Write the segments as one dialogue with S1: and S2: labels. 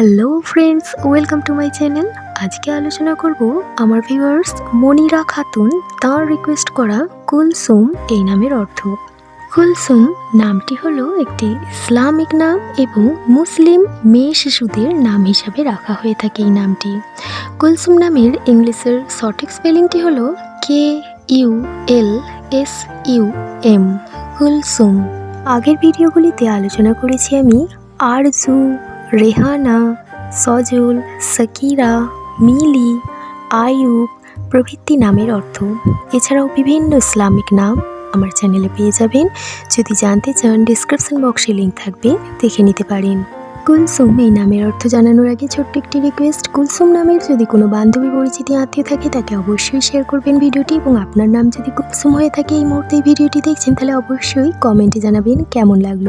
S1: Hello friends welcome to my channel আজকে আলোচনা করব আমার ভিউয়ার্স মনিরা খাতুন তার রিকোয়েস্ট করা কুলসুম এই নামের অর্থ। কুলসুম নামটি হলো একটি ইসলামিক নাম এবং মুসলিম মেয়ে শিশুদের নাম হিসাবে রাখা হয়ে থাকে এই নামটি। কুলসুম নামের ইংলিশের সঠিক স্পেলিংটি হলো K U L S U M Kulsum. আগের ভিডিওগুলিতে আলোচনা করেছি আমি আরজু রেহানা, সজল, সাকিরা, মিলি আয়ুব প্রভৃতি নামের অর্থ। এছাড়াও বিভিন্ন ইসলামিক নাম আমার চ্যানেলে পেয়ে যাবেন। যদি জানতে চান ডিসক্রিপশন বক্সে লিঙ্ক থাকবে, দেখে নিতে পারেন। কুলসুম এই নামের অর্থ জানানোর আগে ছোট্ট একটি রিকোয়েস্ট কুলসুম নামের যদি কোনো বান্ধবী পরিচিতি, আত্মীয় থাকে, তাকে অবশ্যই শেয়ার করবেন ভিডিওটি এবং আপনার নাম যদি কুলসুম হয়ে থাকে এই মুহূর্তে ভিডিওটি দেখছেন, তাহলে অবশ্যই কমেন্টে জানাবেন কেমন লাগল।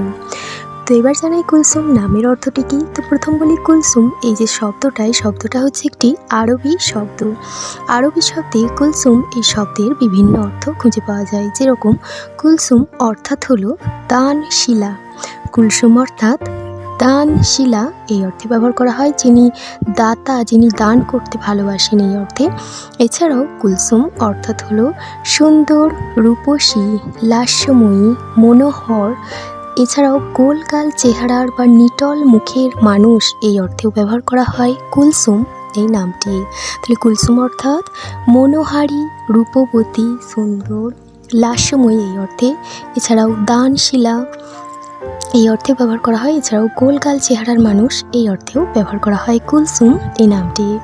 S1: তো এবার জানাই কুলসুম, নামের অর্থটি কি? তো প্রথম বলি কুলসুম, এই যে শব্দটাই, শব্দটা হচ্ছে একটি আরবি শব্দ। আরবি শব্দে কুলসুম এই শব্দের বিভিন্ন অর্থ খুঁজে পাওয়া যায়। যেরকম, কুলসুম অর্থাৎ হলো দান শিলা কুলসুম অর্থাৎ দান শিলা এই অর্থে ব্যবহার করা হয়। যিনি দাতা, যিনি দান করতে ভালোবাসেন এই অর্থে। এছাড়াও কুলসুম অর্থাৎ হলো সুন্দর, রূপসী, লাস্যময়ী, মনোহর এছাড়াও গোলগাল চেহারার বা নিটল মুখের মানুষ এই অর্থেও ব্যবহার করা হয় কুলসুম, এই নামটি। তাহলে কুলসুম অর্থাৎ মনোহারী, রূপবতী, সুন্দর, লাস্যময়ী এই অর্থে। এছাড়াও দানশিলা এই অর্থে ব্যবহার করা হয়। এছাড়াও গোলগাল চেহারার মানুষ এই অর্থেও ব্যবহার করা হয় কুলসুম, এই নামটি।